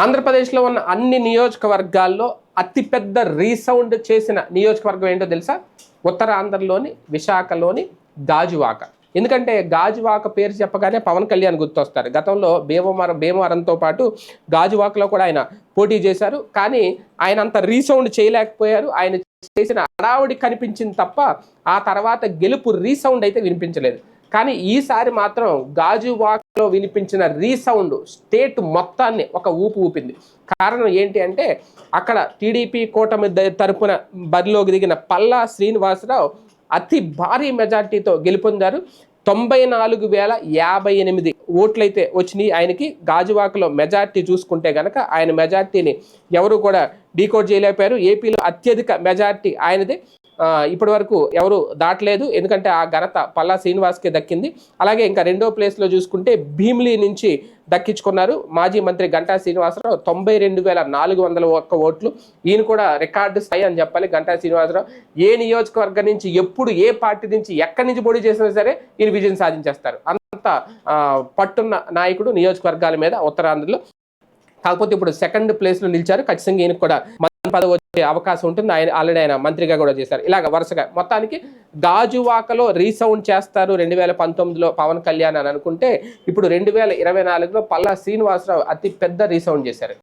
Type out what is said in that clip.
ఆంధ్రప్రదేశ్లో ఉన్న అన్ని నియోజకవర్గాల్లో అతిపెద్ద రీసౌండ్ చేసిన నియోజకవర్గం ఏంటో తెలుసా? ఉత్తరాంధ్రలోని విశాఖలోని గాజువాక. ఎందుకంటే గాజువాక పేరు చెప్పగానే పవన్ కళ్యాణ్ గుర్తొస్తారు. గతంలో భీమవరం భీమవరంతో పాటు గాజువాకలో కూడా ఆయన పోటీ చేశారు. కానీ ఆయన అంత రీసౌండ్ చేయలేకపోయారు. ఆయన చేసిన అడావుడి కనిపించింది తప్ప ఆ తర్వాత గెలుపు రీసౌండ్ అయితే వినిపించలేదు. కానీ ఈసారి మాత్రం గాజువాక్లో వినిపించిన రీసౌండ్ స్టేట్ మొత్తాన్ని ఒక ఊపు ఊపింది. కారణం ఏంటి అంటే అక్కడ టీడీపీ కూటమి ద- తరపున బరిలోకి దిగిన పల్లా శ్రీనివాసరావు అతి భారీ మెజార్టీతో గెలుపొందారు. తొంభై నాలుగు వేల యాభై ఎనిమిది ఓట్లయితే వచ్చినాయి ఆయనకి. గాజువాకలో మెజార్టీ చూసుకుంటే గనక ఆయన మెజార్టీని ఎవరు కూడా డీకోడ్ చేయలేకపోయారు. ఏపీలో అత్యధిక మెజార్టీ ఆయనదే. ఇప్పటి వరకు ఎవరు దాటలేదు. ఎందుకంటే ఆ ఘనత పల్లా శ్రీనివాస్కే దక్కింది. అలాగే ఇంకా రెండో ప్లేస్లో చూసుకుంటే భీమ్లీ నుంచి దక్కించుకున్నారు. మాజీ మంత్రి గంటా శ్రీనివాసరావు తొంభై రెండు వేల నాలుగు వందల ఒక్క ఓట్లు. ఈయన కూడా రికార్డు స్థాయి అని చెప్పాలి గంటా శ్రీనివాసరావు. ఏ నియోజకవర్గం నుంచి ఎప్పుడు ఏ పార్టీ నుంచి ఎక్కడి నుంచి పోటీ చేసినా సరే ఈయన విజయం సాధించేస్తారు. అంత పట్టున్న నాయకుడు నియోజకవర్గాల మీద ఉత్తరాంధ్రలో. కాకపోతే ఇప్పుడు సెకండ్ ప్లేస్లో నిలిచారు. ఖచ్చితంగా ఈయనకు కూడా మంత్రి పదవి వచ్చే అవకాశం ఉంటుంది. ఆయన ఆల్రెడీ ఆయన మంత్రిగా కూడా చేశారు. ఇలాగ వరుసగా మొత్తానికి గాజువాకలో రీసౌండ్ చేస్తారు రెండు వేల పంతొమ్మిదిలో పవన్ కళ్యాణ్ అని అనుకుంటే ఇప్పుడు రెండు వేల ఇరవై నాలుగులో పల్లా శ్రీనివాసరావు అతి పెద్ద రీసౌండ్ చేశారు.